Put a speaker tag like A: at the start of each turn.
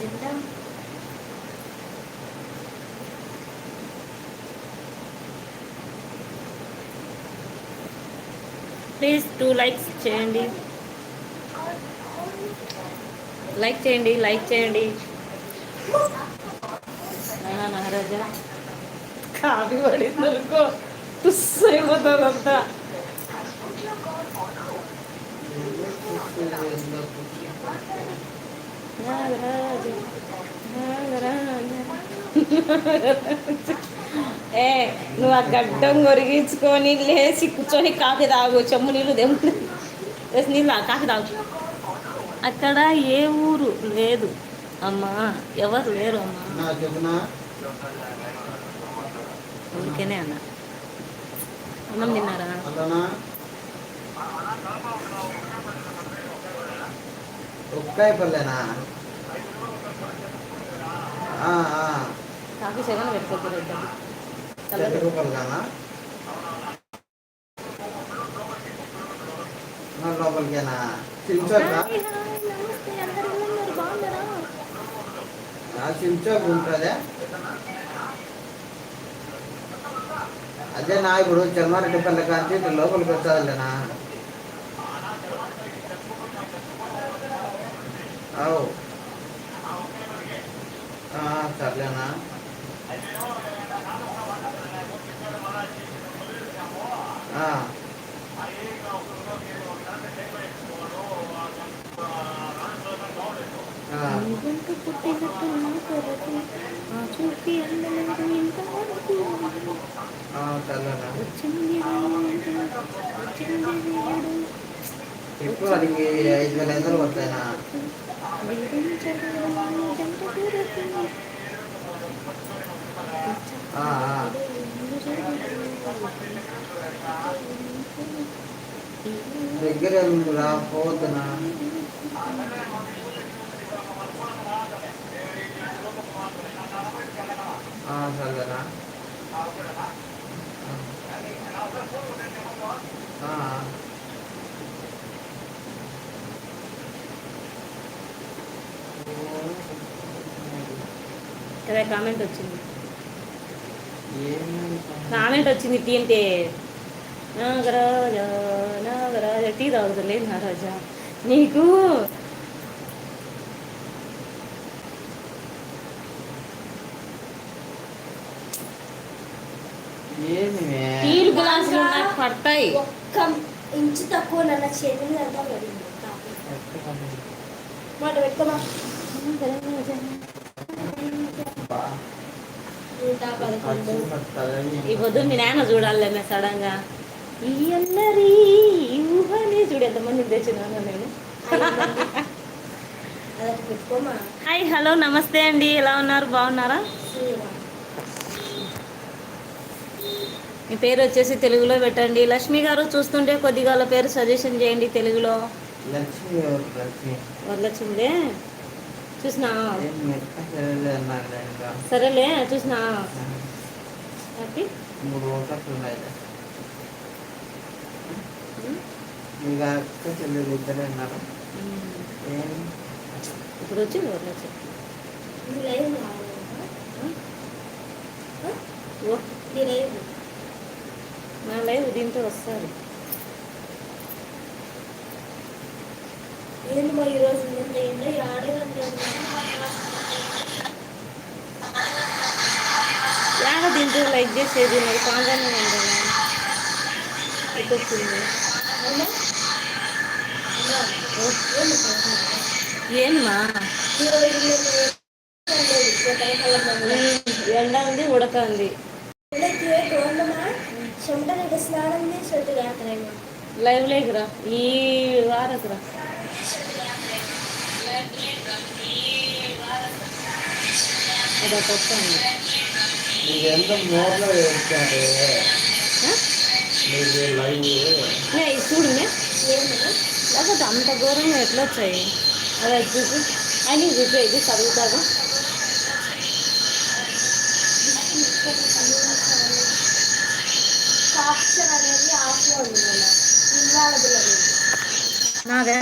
A: తింటాం
B: please two likes చేయండి. Like చేయండి లైక్ చేయండి. మహారాజా. కాఫీ పడింది అనుకో తుస్ అయిపోతుంది అంతా నాగరాజు. ఏ నువ్వు ఆ గడ్డం గొరిగించుకొని లేచి కూర్చొని కాఫీ తాగు చెమ్ము నీళ్ళు దేము వేసి నీళ్ళు కాఫీ తాగు. అక్కడ ఏ ఊరు? లేదు. అమ్మా ఎవరు లేరు అమ్మా.
C: నా చెప్పునా
B: ఊరికేనే అన్న. అన్నం తిన్నారా?
C: ఉక్కాయ పల్లెనా ఆ, ఆ.
B: కాఫీ సెగన్ పెట్టుకోకూడదు
C: చెట్టు
B: చల్లదు
C: రూపాయలు కానా నా లోపలికేనా ఆ చించోక? ఉంటుందే. అదే నా ఇప్పుడు చెన్నారెడ్డి పల్లె కాంచి ఇటు లోపలికి వచ్చాదిలేనా? అవు.
B: దేవుడు,
C: ఇప్పుడు అడిగి ఐదు వేల ఐదు వందలు వస్తాయినా ఆ. దగ్గర రా పోతున్నా ఆ, సర్లేనా ఆ,
B: కదా కామెంట్ వచ్చింది.
C: ఏమి
B: కామెంట్ వచ్చింది టీ అంటే నాగరాజ నాగరాజ టీ తాగుతులే నాగరాజా నీకు
C: ఏమి
B: టీలు గ్లాసులు నాకు పడతాయి.
A: ఒక్క ఇంచు తక్కువ నన్న చేతులు అంతా పడింది. మాట పెట్టుకోమా?
B: ఈ పొద్దు మీ నాన్న చూడాలి సడన్గా. ఈ ఈ ఊహని చూడు ఎంతమంది తెచ్చినాను నేను. హాయ్ హలో నమస్తే అండి. ఎలా ఉన్నారు? బాగున్నారా. మీ పేరు వచ్చేసి తెలుగులో పెట్టండి. లక్ష్మి గారు చూస్తుంటే కొద్దిగా వాళ్ళ పేరు సజెషన్ చేయండి తెలుగులో. వరలక్ష్మిదే? చూసినా?
C: సరేలే
B: చూసినా? హ్యాపీ?
C: మూడు ఒకట్లు ఉన్నాయి మీకు అక్క చెల్లెలు ఇద్దరే ఉన్నారు ఏం
B: ఇప్పుడు వచ్చింది
A: ఇది లైవ్
B: నా లైవ్ దీంతో వస్తారు
A: ఏంది మా ఈరోజు ఇంత ఎండ
B: యాడ లైక్ చేసేది మరి కాంగానే ఉండాలి ఏమ్మా ఎండ ఉంది ఉడక ఉంది లైవ్ లేకురా ఈ వారకు రా లేకపోతే అంత ఘోరంగా ఎట్లా వచ్చాయి? అది అది చూపి అని చూపి ఇది
A: అనేది
B: నాదే.